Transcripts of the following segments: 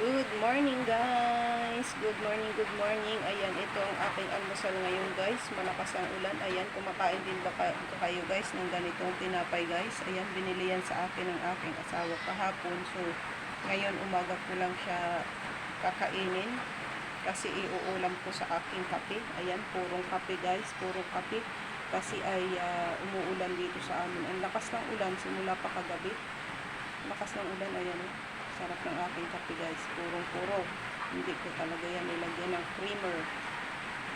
Good morning guys! Good morning, good morning. Ayan, ito ang aking almusal ngayon guys. Malakas ang ulan. Ayan, kumakain din ba kayo guys ng ganitong tinapay guys. Ayan, binili yan sa akin ng aking asawa kahapon. So, ngayon umaga ko lang siya kakainin. Kasi iuulam ko sa aking kape. Ayan, purong kape guys. Purong kape. Kasi ay ah, umuulan dito sa amin. Ang lakas ng ulan simula pa kagabi. Lakas ng ulan. Ayan, oh. Sarap ng aking kape guys. Purong-puro. Hindi ko talaga yan nilagyan ng creamer.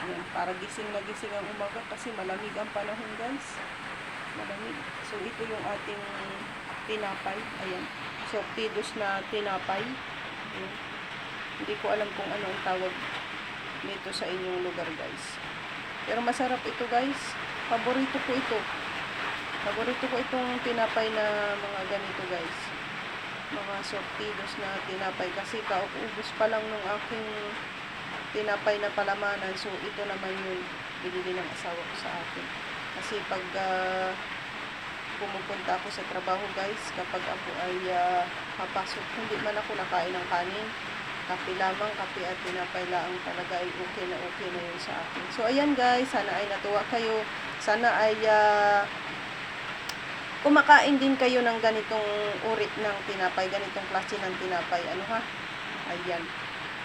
Ayan, para gising na gising ang umaga kasi malamig ang panahon guys. Malamig. So, ito yung ating tinapay. Ayan. So, pidos na tinapay. Ayan. Hindi ko alam kung ano ang tawag nito sa inyong lugar guys. Pero masarap ito guys. Paborito ko ito. Paborito ko itong tinapay na mga ganito guys mga sortidos na tinapay. Kasi kaubos pa lang nung aking tinapay na palamanan so ito naman yung binili ng asawa ko sa akin. Kasi pag ah, pumupunta ako sa trabaho guys kapag ako ay ah, papasok hindi man ako nakain ng kanin. Kape lamang kape at tinapay lang talaga ay okay na okay na yun sa akin. So ayan guys sana ay natuwa kayo. Sana ay ah, kumakain din kayo ng ganitong urit ng tinapay, ganitong klase ng tinapay. Ano ha? Ayan.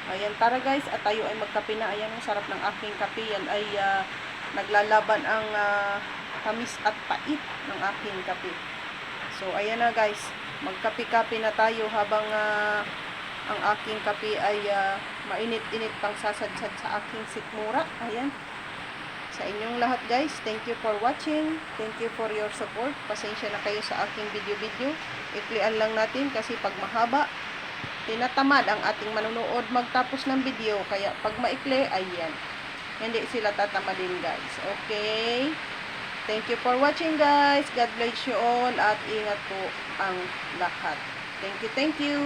Ayan, tara guys, at tayo ay magkape na. Ayan, ang sarap ng aking kape. Yan ay ah, naglalaban ang ah, tamis at pait ng aking kape. So, ayan na guys. Magkape-kape na tayo habang ah, ang aking kape ay ah, mainit-init pang sasadsad sa aking sikmura. Ayan sa inyong lahat guys. Thank you for watching. Thank you for your support. Pasensya na kayo sa aking video-video. Iklian lang natin kasi pag mahaba, tinatamad ang ating manunood magtapos ng video. Kaya pag maikli, ayan. Hindi sila tatamadin guys. Okay? Thank you for watching guys. God bless you all at ingat po ang lahat. Thank you, thank you.